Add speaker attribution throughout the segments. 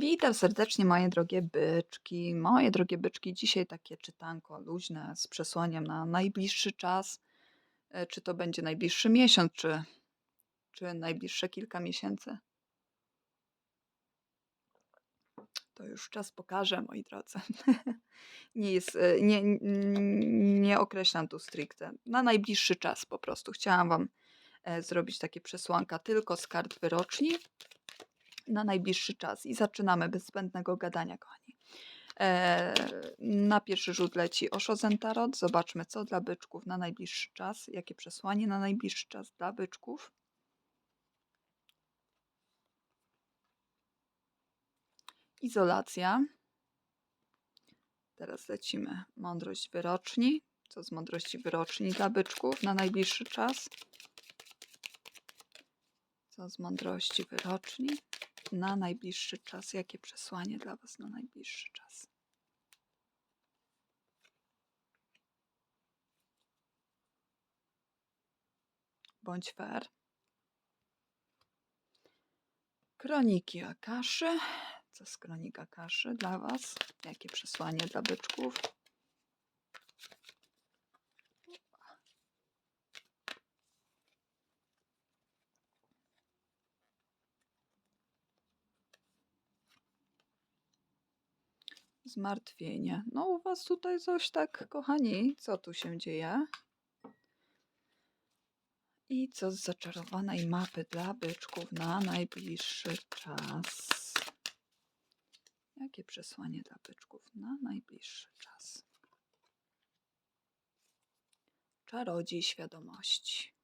Speaker 1: Witam serdecznie moje drogie byczki. Moje drogie byczki, dzisiaj takie czytanko luźne z przesłaniem na najbliższy czas. E, Czy to będzie najbliższy miesiąc, czy, czy najbliższe kilka miesięcy? To już czas pokaże, moi drodzy. Nie jest, e, nie, nie określam tu stricte. Na najbliższy czas po prostu. Chciałam Wam e, zrobić takie przesłanka tylko z kart wyroczni na najbliższy czas. I zaczynamy bez zbędnego gadania, kochani. E, na pierwszy rzut leci Osho Zentarot. Zobaczmy, co dla byczków na najbliższy czas. Jakie przesłanie na najbliższy czas dla byczków. Izolacja. Teraz lecimy. Mądrość wyroczni. Co z mądrości wyroczni dla byczków na najbliższy czas? Co z mądrości wyroczni na najbliższy czas? Jakie przesłanie dla Was na najbliższy czas? Bądź fair. Kroniki Akaszy. Co z kronik Akaszy dla Was? Jakie przesłanie dla byczków? Zmartwienie. No u Was tutaj coś tak, kochani, co tu się dzieje? I co z zaczarowanej mapy dla byczków na najbliższy czas? Jakie przesłanie dla byczków na najbliższy czas? Czarodziej świadomości.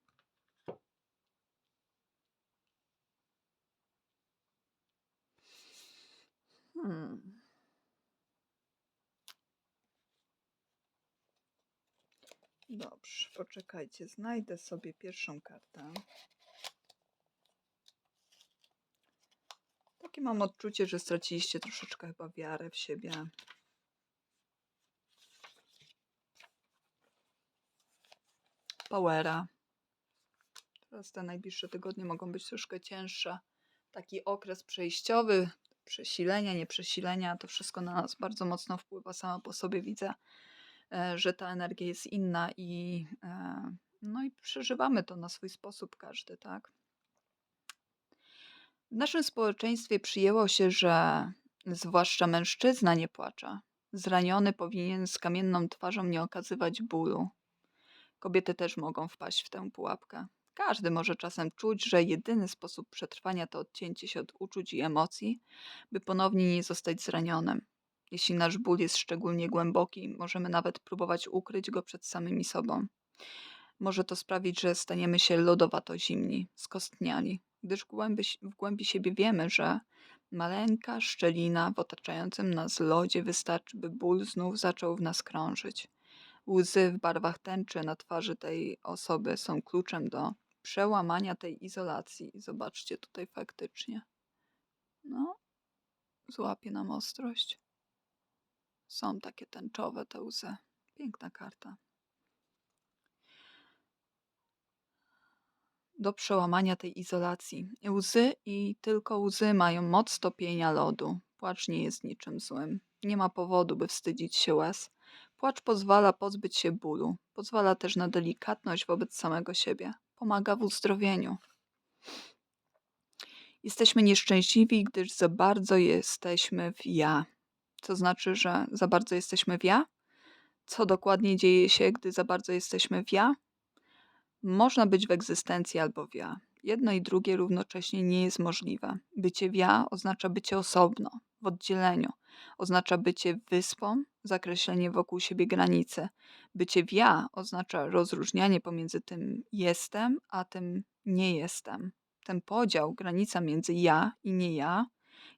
Speaker 1: Hmm. Dobrze, poczekajcie, znajdę sobie pierwszą kartę. Takie mam odczucie, że straciliście troszeczkę chyba wiarę w siebie. Powera. Teraz te najbliższe tygodnie mogą być troszkę cięższe. Taki okres przejściowy, przesilenia, nieprzesilenia, to wszystko na nas bardzo mocno wpływa. Sama po sobie widzę, że ta energia jest inna i e, no i przeżywamy to na swój sposób każdy, tak? W naszym społeczeństwie przyjęło się, że zwłaszcza mężczyzna nie płacze. Zraniony powinien z kamienną twarzą nie okazywać bólu. Kobiety też mogą wpaść w tę pułapkę. Każdy może czasem czuć, że jedyny sposób przetrwania to odcięcie się od uczuć i emocji, by ponownie nie zostać zranionym. Jeśli nasz ból jest szczególnie głęboki, możemy nawet próbować ukryć go przed samymi sobą. Może to sprawić, że staniemy się lodowato zimni, skostniali, gdyż głębi, w głębi siebie wiemy, że maleńka szczelina w otaczającym nas lodzie wystarczy, by ból znów zaczął w nas krążyć. Łzy w barwach tęczy na twarzy tej osoby są kluczem do przełamania tej izolacji. Zobaczcie tutaj faktycznie. No, złapie nam ostrość. Są takie tęczowe te łzy. Piękna karta. Do przełamania tej izolacji. Łzy i tylko łzy mają moc topienia lodu. Płacz nie jest niczym złym. Nie ma powodu, by wstydzić się łez. Płacz pozwala pozbyć się bólu. Pozwala też na delikatność wobec samego siebie. Pomaga w uzdrowieniu. Jesteśmy nieszczęśliwi, gdyż za bardzo jesteśmy w ja. Co znaczy, że za bardzo jesteśmy w ja? Co dokładnie dzieje się, gdy za bardzo jesteśmy w ja? Można być w egzystencji albo w ja. Jedno i drugie równocześnie nie jest możliwe. Bycie w ja oznacza bycie osobno, w oddzieleniu. Oznacza bycie wyspą, zakreślenie wokół siebie granicy. Bycie w ja oznacza rozróżnianie pomiędzy tym jestem, a tym nie jestem. Ten podział, granica między ja i nie ja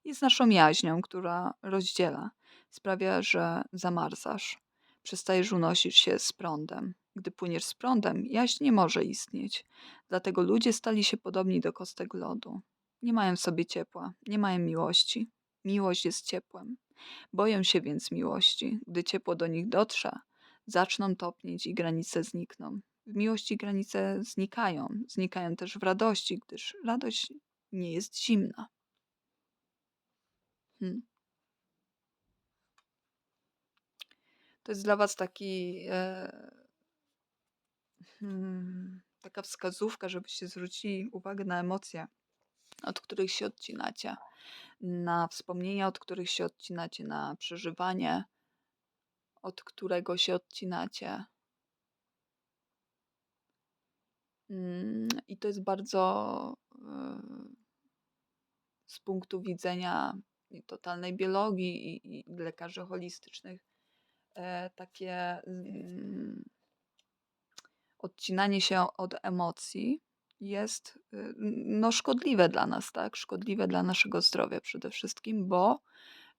Speaker 1: jest naszą jaźnią, która rozdziela. Sprawia, że zamarzasz. Przestajesz unosić się z prądem. Gdy płyniesz z prądem, jaźń nie może istnieć. Dlatego ludzie stali się podobni do kostek lodu. Nie mają w sobie ciepła, nie mają miłości. Miłość jest ciepłem. Boją się więc miłości. Gdy ciepło do nich dotrze, zaczną topnieć i granice znikną. W miłości granice znikają. Znikają też w radości, gdyż radość nie jest zimna. Hmm. To jest dla Was taki, e, hmm, taka wskazówka, żebyście zwrócili uwagę na emocje, od których się odcinacie, na wspomnienia, od których się odcinacie, na przeżywanie, od którego się odcinacie. Mm, I to jest bardzo e, z punktu widzenia i totalnej biologii i, i lekarzy holistycznych e, takie mm, odcinanie się od emocji jest y, no, szkodliwe dla nas, tak? Szkodliwe dla naszego zdrowia przede wszystkim, bo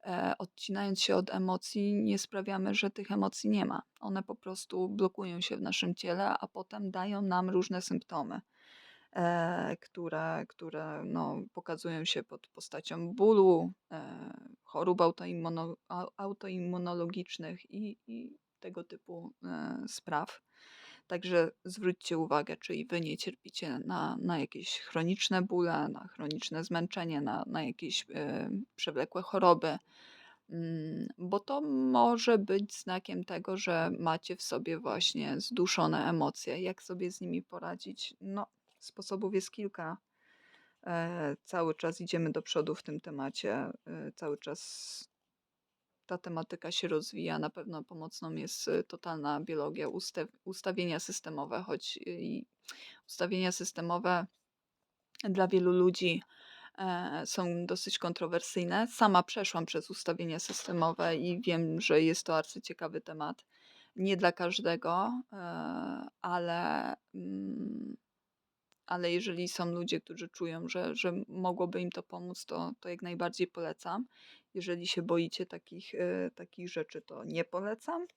Speaker 1: e, odcinając się od emocji, nie sprawiamy, że tych emocji nie ma. One po prostu blokują się w naszym ciele, a potem dają nam różne symptomy, e, które, które no, pokazują się pod postacią bólu, e, chorób autoimmuno, au- autoimmunologicznych i, i tego typu e, spraw. Także zwróćcie uwagę, czy i wy nie cierpicie na, na jakieś chroniczne bóle, na chroniczne zmęczenie, na, na jakieś e, przewlekłe choroby, mm, bo to może być znakiem tego, że macie w sobie właśnie zduszone emocje. Jak sobie z nimi poradzić? No, sposobów jest kilka. E, cały czas idziemy do przodu w tym temacie, e, cały czas ta tematyka się rozwija. Na pewno pomocną jest y, totalna biologia, ustaw, ustawienia systemowe, choć ustawienia systemowe dla wielu ludzi e, są dosyć kontrowersyjne. Sama przeszłam przez ustawienia systemowe i wiem, że jest to arcyciekawy temat. Nie dla każdego, e, ale, mm, ale jeżeli są ludzie, którzy czują, że, że mogłoby im to pomóc, to, to jak najbardziej polecam. Jeżeli się boicie takich, e, takich rzeczy, to nie polecam.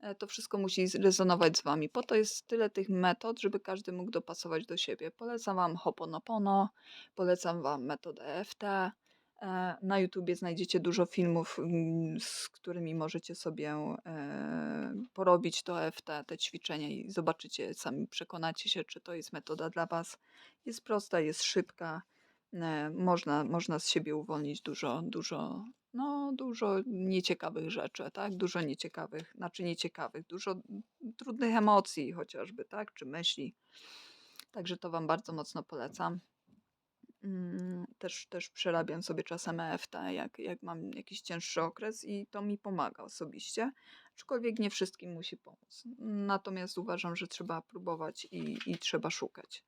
Speaker 1: E, To wszystko musi rezonować z Wami. Po to jest tyle tych metod, żeby każdy mógł dopasować do siebie. Polecam Wam Hoponopono, polecam Wam metodę EFT. E, Na YouTubie znajdziecie dużo filmów, mm, z którymi możecie sobie e, porobić to EFT, te ćwiczenia i zobaczycie, sami przekonacie się, czy to jest metoda dla Was. Jest prosta, jest szybka e, można, można z siebie uwolnić dużo, dużo, no, dużo nieciekawych rzeczy, tak? Dużo nieciekawych, znaczy nieciekawych, dużo trudnych emocji chociażby, tak? Czy myśli. Także to Wam bardzo mocno polecam. Mm, Też, też przerabiam sobie czasem EFT, jak, jak mam jakiś cięższy okres i to mi pomaga osobiście, aczkolwiek nie wszystkim musi pomóc. Natomiast uważam, że trzeba próbować i, i trzeba szukać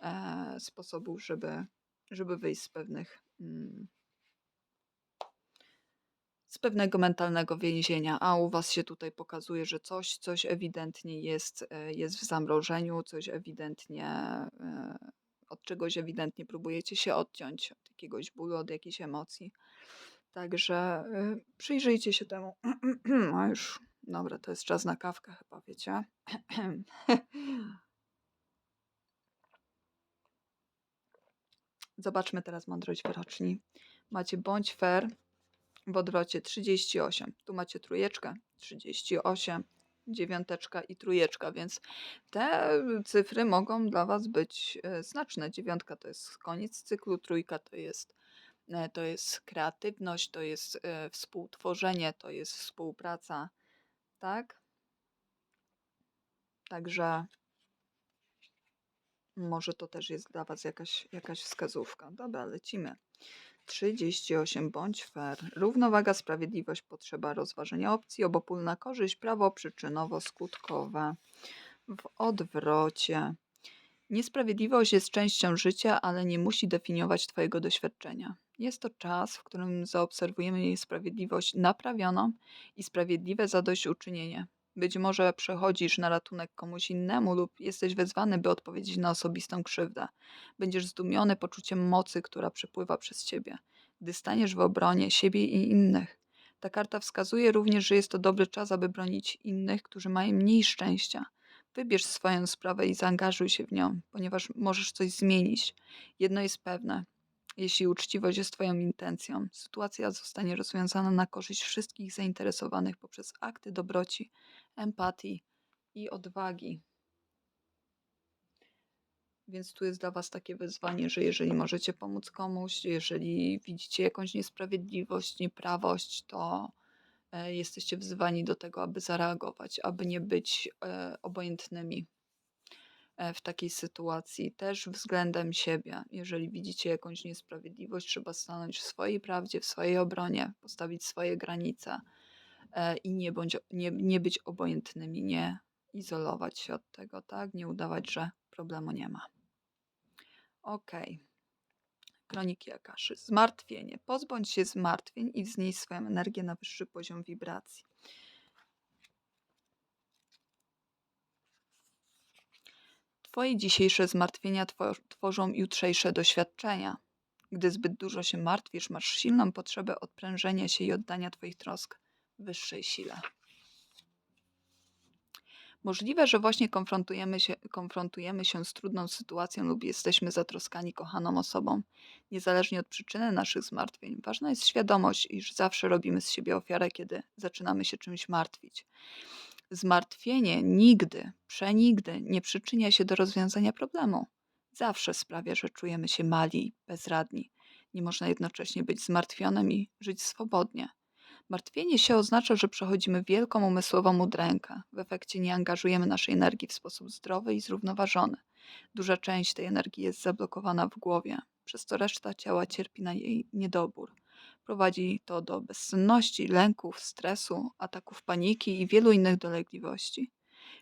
Speaker 1: e, sposobów, żeby, żeby wyjść z pewnych, mm, z pewnego mentalnego więzienia, a u was się tutaj pokazuje, że coś, coś ewidentnie jest, e, jest w zamrożeniu, coś ewidentnie, e, od czegoś ewidentnie próbujecie się odciąć, od jakiegoś bólu, od jakiejś emocji. Także e, przyjrzyjcie się temu. A już, dobra, to jest czas na kawkę chyba, wiecie. Zobaczmy teraz mądrość wyroczni. Macie bądź fair w odwrocie 38. Tu macie trójeczkę 38, dziewiąteczka i trójeczka, więc te cyfry mogą dla Was być e, znaczne. Dziewiątka to jest koniec cyklu, trójka to jest, e, to jest kreatywność, to jest e, współtworzenie, to jest współpraca, tak? Także może to też jest dla Was jakaś, jakaś wskazówka. Dobra, lecimy. 38. Bądź fair. Równowaga, sprawiedliwość, potrzeba rozważenia opcji, obopólna korzyść, prawo przyczynowo-skutkowe. W odwrocie. Niesprawiedliwość jest częścią życia, ale nie musi definiować Twojego doświadczenia. Jest to czas, w którym zaobserwujemy niesprawiedliwość naprawioną i sprawiedliwe zadośćuczynienie. Być może przechodzisz na ratunek komuś innemu lub jesteś wezwany, by odpowiedzieć na osobistą krzywdę. Będziesz zdumiony poczuciem mocy, która przepływa przez ciebie, gdy staniesz w obronie siebie i innych. Ta karta wskazuje również, że jest to dobry czas, aby bronić innych, którzy mają mniej szczęścia. Wybierz swoją sprawę i zaangażuj się w nią, ponieważ możesz coś zmienić. Jedno jest pewne. Jeśli uczciwość jest Twoją intencją, sytuacja zostanie rozwiązana na korzyść wszystkich zainteresowanych poprzez akty dobroci, empatii i odwagi. Więc tu jest dla Was takie wyzwanie, że jeżeli możecie pomóc komuś, jeżeli widzicie jakąś niesprawiedliwość, nieprawość, to e, jesteście wzywani do tego, aby zareagować, aby nie być e, obojętnymi w takiej sytuacji. Też względem siebie. Jeżeli widzicie jakąś niesprawiedliwość, trzeba stanąć w swojej prawdzie, w swojej obronie, postawić swoje granice e, i nie, bądź, nie, nie być obojętnymi, nie izolować się od tego, tak? Nie udawać, że problemu nie ma. Okej. Kroniki Akaszy. Zmartwienie. Pozbądź się zmartwień i wznieś swoją energię na wyższy poziom wibracji. Twoje dzisiejsze zmartwienia twor- tworzą jutrzejsze doświadczenia. Gdy zbyt dużo się martwisz, masz silną potrzebę odprężenia się i oddania Twoich trosk wyższej sile. Możliwe, że właśnie konfrontujemy się, konfrontujemy się z trudną sytuacją lub jesteśmy zatroskani kochaną osobą. Niezależnie od przyczyny naszych zmartwień, ważna jest świadomość, iż zawsze robimy z siebie ofiarę, kiedy zaczynamy się czymś martwić. Zmartwienie nigdy, przenigdy nie przyczynia się do rozwiązania problemu. Zawsze sprawia, że czujemy się mali, i bezradni. Nie można jednocześnie być zmartwionym i żyć swobodnie. Martwienie się oznacza, że przechodzimy wielką umysłową udrękę. W efekcie nie angażujemy naszej energii w sposób zdrowy i zrównoważony. Duża część tej energii jest zablokowana w głowie, przez co reszta ciała cierpi na jej niedobór. Prowadzi to do bezsenności, lęków, stresu, ataków paniki i wielu innych dolegliwości.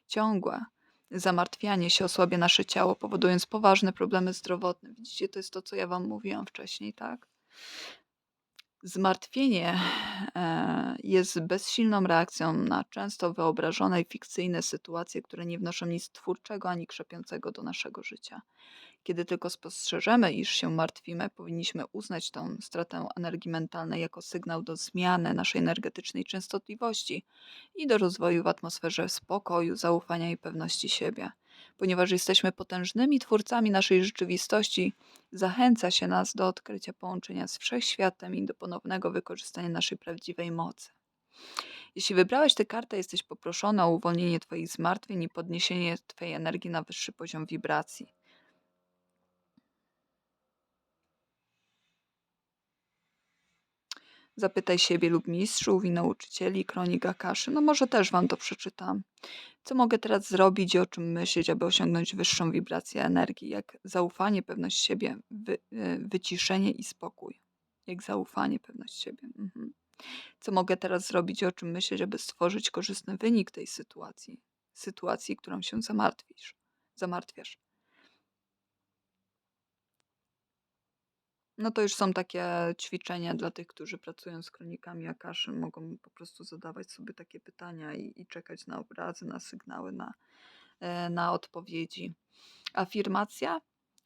Speaker 1: Ciągłe zamartwianie się osłabia nasze ciało, powodując poważne problemy zdrowotne. Widzicie, to jest to, co ja Wam mówiłam wcześniej, tak? Zmartwienie e, jest bezsilną reakcją na często wyobrażone i fikcyjne sytuacje, które nie wnoszą nic twórczego ani krzepiącego do naszego życia. Kiedy tylko spostrzeżemy, iż się martwimy, powinniśmy uznać tą stratę energii mentalnej jako sygnał do zmiany naszej energetycznej częstotliwości i do rozwoju w atmosferze spokoju, zaufania i pewności siebie. Ponieważ jesteśmy potężnymi twórcami naszej rzeczywistości, zachęca się nas do odkrycia połączenia z wszechświatem i do ponownego wykorzystania naszej prawdziwej mocy. Jeśli wybrałeś tę kartę, jesteś poproszony o uwolnienie Twoich zmartwień i podniesienie Twojej energii na wyższy poziom wibracji. Zapytaj siebie lub mistrzów i nauczycieli kronik Akaszy. No może też Wam to przeczytam. Co mogę teraz zrobić i o czym myśleć, aby osiągnąć wyższą wibrację energii? Jak zaufanie, pewność siebie, wy, e, wyciszenie i spokój. Jak zaufanie, pewność siebie. Mhm. Co mogę teraz zrobić i o czym myśleć, aby stworzyć korzystny wynik tej sytuacji? Sytuacji, którą się zamartwisz, zamartwiasz. No to już są takie ćwiczenia dla tych, którzy pracują z kronikami Akaszy. Mogą po prostu zadawać sobie takie pytania i, i czekać na obrazy, na sygnały, na, e, na odpowiedzi. Afirmacja.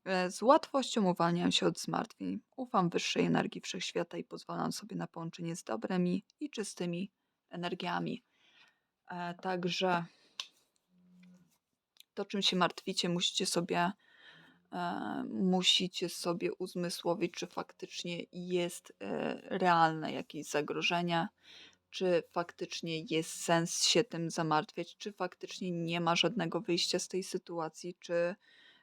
Speaker 1: E, Z łatwością uwalniam się od zmartwień. Ufam wyższej energii wszechświata i pozwalam sobie na połączenie z dobrymi i czystymi energiami. E, Także to, czym się martwicie, musicie sobie musicie sobie uzmysłowić, czy faktycznie jest e, realne jakieś zagrożenie, czy faktycznie jest sens się tym zamartwiać, czy faktycznie nie ma żadnego wyjścia z tej sytuacji, czy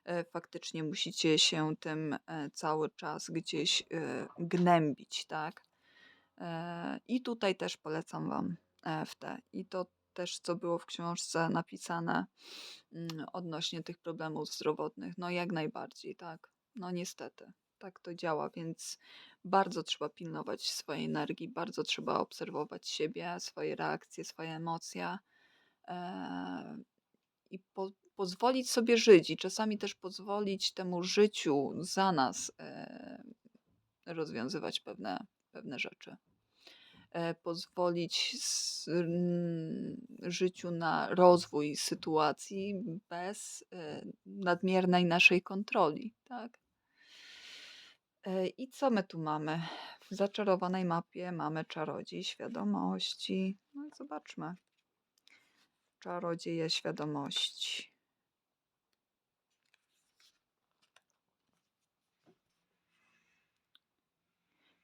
Speaker 1: e, faktycznie musicie się tym e, cały czas gdzieś e, gnębić, tak? E, I tutaj też polecam Wam e, te. I to też, co było w książce napisane mm, odnośnie tych problemów zdrowotnych. No jak najbardziej, tak. No niestety, tak to działa, więc bardzo trzeba pilnować swojej energii, bardzo trzeba obserwować siebie, swoje reakcje, swoje emocje e, i po, pozwolić sobie żyć i czasami też pozwolić temu życiu za nas e, rozwiązywać pewne, pewne rzeczy pozwolić s- mm, życiu na rozwój sytuacji bez e, nadmiernej naszej kontroli, tak? E, I co my tu mamy? W zaczarowanej mapie mamy czarodziej świadomości. No i zobaczmy. Czarodzieje świadomości.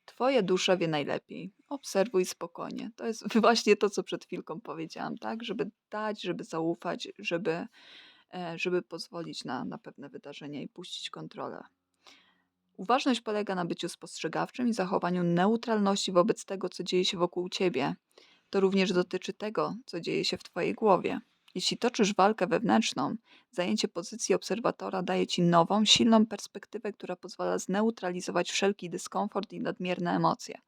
Speaker 1: Twoja dusza wie najlepiej. Obserwuj spokojnie. To jest właśnie to, co przed chwilką powiedziałam, tak? Żeby dać, żeby zaufać, żeby e, żeby pozwolić na, na pewne wydarzenia i puścić kontrolę. Uważność polega na byciu spostrzegawczym i zachowaniu neutralności wobec tego, co dzieje się wokół ciebie. To również dotyczy tego, co dzieje się w twojej głowie. Jeśli toczysz walkę wewnętrzną, zajęcie pozycji obserwatora daje ci nową, silną perspektywę, która pozwala zneutralizować wszelki dyskomfort i nadmierne emocje.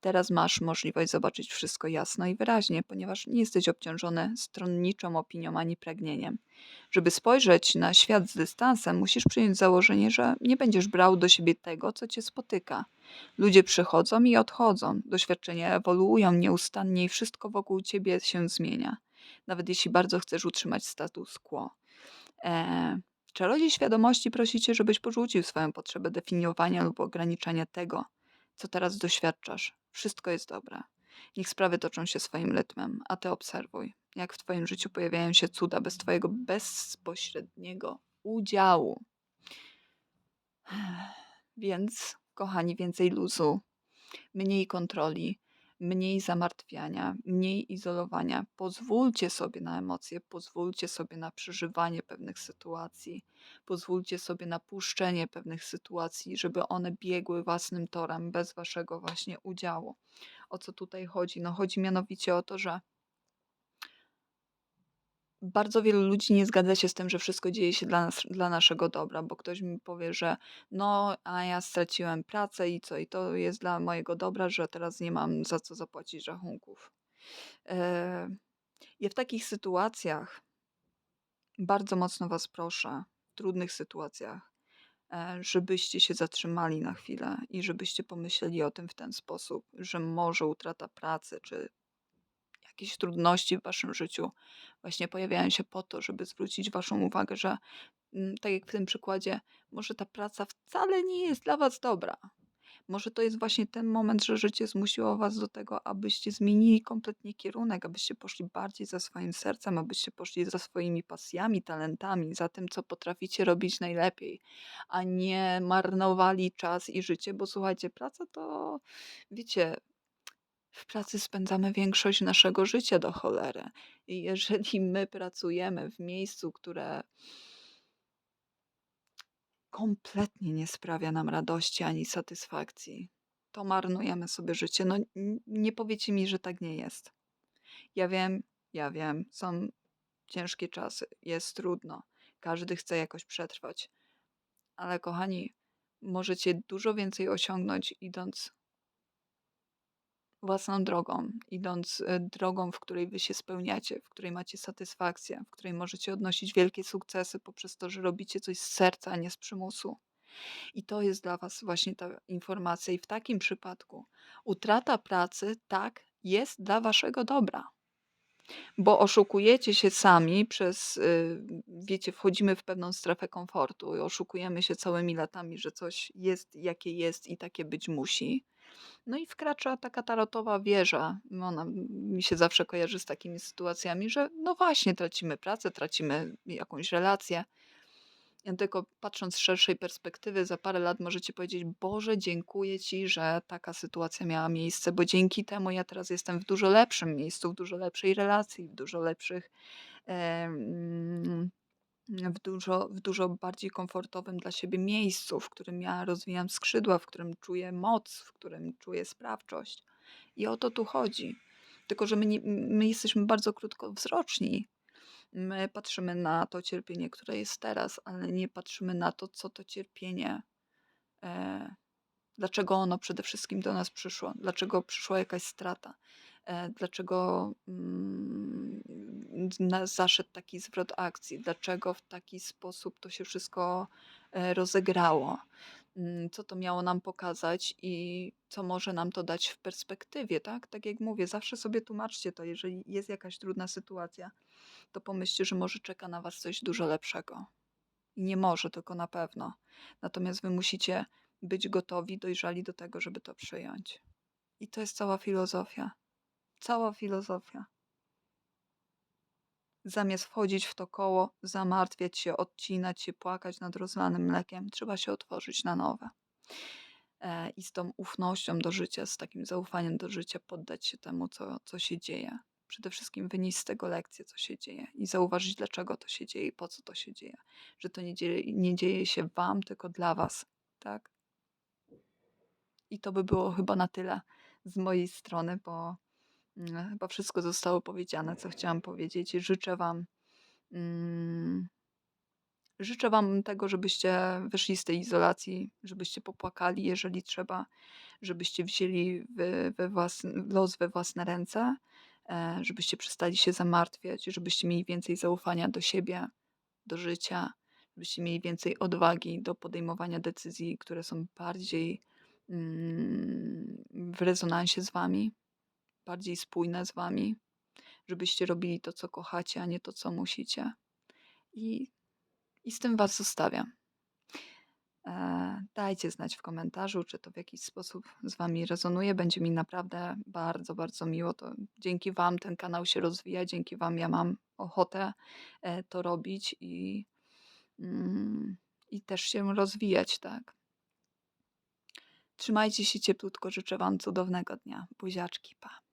Speaker 1: Teraz masz możliwość zobaczyć wszystko jasno i wyraźnie, ponieważ nie jesteś obciążony stronniczą opinią ani pragnieniem. Żeby spojrzeć na świat z dystansem, musisz przyjąć założenie, że nie będziesz brał do siebie tego, co cię spotyka. Ludzie przychodzą i odchodzą, doświadczenia ewoluują nieustannie i wszystko wokół ciebie się zmienia, nawet jeśli bardzo chcesz utrzymać status quo. Eee, czarodziej świadomości prosi cię, żebyś porzucił swoją potrzebę definiowania lub ograniczania tego, co teraz doświadczasz. Wszystko jest dobre. Niech sprawy toczą się swoim rytmem, a ty obserwuj, jak w twoim życiu pojawiają się cuda bez twojego bezpośredniego udziału. Więc, kochani, więcej luzu, mniej kontroli, mniej zamartwiania, mniej izolowania. Pozwólcie sobie na emocje, pozwólcie sobie na przeżywanie pewnych sytuacji, pozwólcie sobie na puszczenie pewnych sytuacji, żeby one biegły własnym torem bez waszego właśnie udziału. O co tutaj chodzi? No chodzi mianowicie o to, że bardzo wielu ludzi nie zgadza się z tym, że wszystko dzieje się dla, nas, dla naszego dobra, bo ktoś mi powie, że no, a ja straciłem pracę i co, i to jest dla mojego dobra, że teraz nie mam za co zapłacić rachunków. E, Ja w takich sytuacjach bardzo mocno Was proszę, w trudnych sytuacjach, e, żebyście się zatrzymali na chwilę i żebyście pomyśleli o tym w ten sposób, że może utrata pracy czy jakieś trudności w waszym życiu właśnie pojawiają się po to, żeby zwrócić waszą uwagę, że mm, tak jak w tym przykładzie, może ta praca wcale nie jest dla was dobra. Może to jest właśnie ten moment, że życie zmusiło was do tego, abyście zmienili kompletnie kierunek, abyście poszli bardziej za swoim sercem, abyście poszli za swoimi pasjami, talentami, za tym, co potraficie robić najlepiej, a nie marnowali czas i życie, bo słuchajcie, praca to, wiecie, w pracy spędzamy większość naszego życia do cholery. I jeżeli my pracujemy w miejscu, które kompletnie nie sprawia nam radości ani satysfakcji, to marnujemy sobie życie. No nie powiecie mi, że tak nie jest. Ja wiem, ja wiem, są ciężkie czasy, jest trudno. Każdy chce jakoś przetrwać. Ale kochani, możecie dużo więcej osiągnąć idąc własną drogą, idąc e, drogą, w której wy się spełniacie, w której macie satysfakcję, w której możecie odnosić wielkie sukcesy poprzez to, że robicie coś z serca, a nie z przymusu. I to jest dla was właśnie ta informacja. I w takim przypadku utrata pracy, tak, jest dla waszego dobra. Bo oszukujecie się sami przez, y, wiecie, wchodzimy w pewną strefę komfortu i oszukujemy się całymi latami, że coś jest jakie jest i takie być musi. No i wkracza taka tarotowa wieża. Ona mi się zawsze kojarzy z takimi sytuacjami, że no właśnie, tracimy pracę, tracimy jakąś relację. Ja tylko patrząc z szerszej perspektywy, za parę lat możecie powiedzieć: Boże, dziękuję Ci, że taka sytuacja miała miejsce, bo dzięki temu ja teraz jestem w dużo lepszym miejscu, w dużo lepszej relacji, w dużo lepszych. em, w dużo, w dużo bardziej komfortowym dla siebie miejscu, w którym ja rozwijam skrzydła, w którym czuję moc, w którym czuję sprawczość. I o to tu chodzi. Tylko, że my, nie, my jesteśmy bardzo krótkowzroczni. My patrzymy na to cierpienie, które jest teraz, ale nie patrzymy na to, co to cierpienie, e, dlaczego ono przede wszystkim do nas przyszło, dlaczego przyszła jakaś strata, e, dlaczego mm, zaszedł taki zwrot akcji, dlaczego w taki sposób to się wszystko e, rozegrało, mm, co to miało nam pokazać i co może nam to dać w perspektywie, tak? Tak jak mówię, zawsze sobie tłumaczcie to, jeżeli jest jakaś trudna sytuacja, to pomyślcie, że może czeka na was coś dużo lepszego. I nie może, tylko na pewno. Natomiast wy musicie być gotowi, dojrzali do tego, żeby to przyjąć. I to jest cała filozofia. Cała filozofia. Zamiast wchodzić w to koło, zamartwiać się, odcinać się, płakać nad rozlanym mlekiem, trzeba się otworzyć na nowe. E, I z tą ufnością do życia, z takim zaufaniem do życia, poddać się temu, co, co się dzieje. Przede wszystkim wynieść z tego lekcję, co się dzieje i zauważyć, dlaczego to się dzieje i po co to się dzieje. Że to nie dzieje, nie dzieje się wam, tylko dla was, tak? I to by było chyba na tyle z mojej strony, bo chyba wszystko zostało powiedziane, co chciałam powiedzieć. Życzę wam mm, życzę wam tego, żebyście wyszli z tej izolacji, żebyście popłakali, jeżeli trzeba, żebyście wzięli we, we własny, los we własne ręce, e, żebyście przestali się zamartwiać, żebyście mieli więcej zaufania do siebie, do życia, żebyście mieli więcej odwagi do podejmowania decyzji, które są bardziej mm, w rezonansie z wami, bardziej spójne z wami, żebyście robili to, co kochacie, a nie to, co musicie. I, i z tym was zostawiam. E, Dajcie znać w komentarzu, czy to w jakiś sposób z Wami rezonuje. Będzie mi naprawdę bardzo, bardzo miło. To dzięki Wam ten kanał się rozwija, dzięki Wam ja mam ochotę e, to robić i, mm, i też się rozwijać, tak. Trzymajcie się cieplutko, życzę Wam cudownego dnia. Buziaczki, pa.